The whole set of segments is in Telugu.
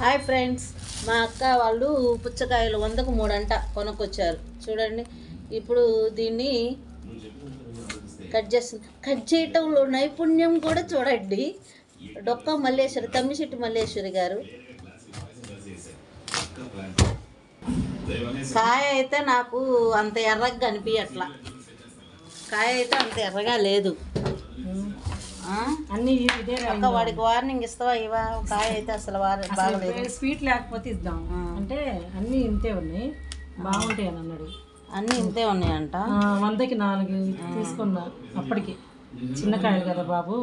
Hi friends. మా అక్క వాళ్ళు పుచ్చకాయలు వందకు మూడంట కొనుక్కొచ్చారు. చూడండి. ఇప్పుడు దీన్ని కట్ చేస్తుంది కట్ చేయటంలో నైపుణ్యం కూడా చూడండి. డొక్క మల్లేశ్వరి తమ్మిశెట్టి మల్లేశ్వరి గారు. కాయ అయితే నాకు అంత ఎర్రగా కనిపించట్లా కాయ అయితే అంత ఎర్రగా లేదు. అన్ని ఇదే అక్క వాడికి వార్నింగ్ ఇస్తావా? ఇవా కాయ అయితే అసలు బాగలేదు. స్వీట్ లేకపోతే ఇద్దాం. అంటే అన్ని ఇంతే ఉన్నాయి. బాగుంటాయి అని అన్నాడు. అన్నీ ఇంతే ఉన్నాయంట? వందకి నాలుగు తీసుకున్నా అప్పటికి. చిన్న కాయలు కదా బాబు.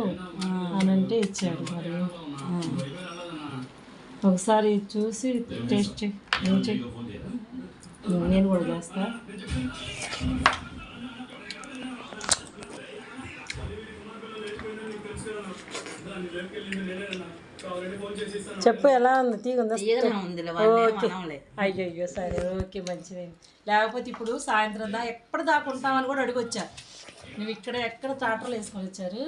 అని అంటే ఇచ్చాడు మరి. ఒకసారి చూసి టేస్ట్ నేను కూడా చేస్తా. చెప్పు ఎలా ఉంది? తీగుందా. అయ్యో అయ్యో సరే ఓకే మంచిది లేకపోతే ఇప్పుడు సాయంత్రం దా ఎక్కడ దాకా ఉంటామని కూడా అడిగొచ్చా? నువ్వు ఇక్కడ ఎక్కడ టాటర్లు వేసుకొని వచ్చారు?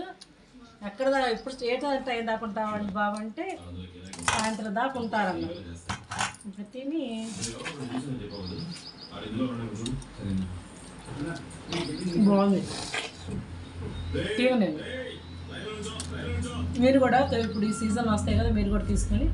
ఎక్కడ దా ఇప్పుడు ఏ టైం దాకా ఉంటామని బాబు అంటే సాయంత్రం దాకా ఉంటారన్నారు ఇప్పుడు తిని. బాగుంది. తినండి మీరు కూడా ఇప్పుడు ఈ సీజన్ వస్తాయి కదా మీరు కూడా తీసుకొని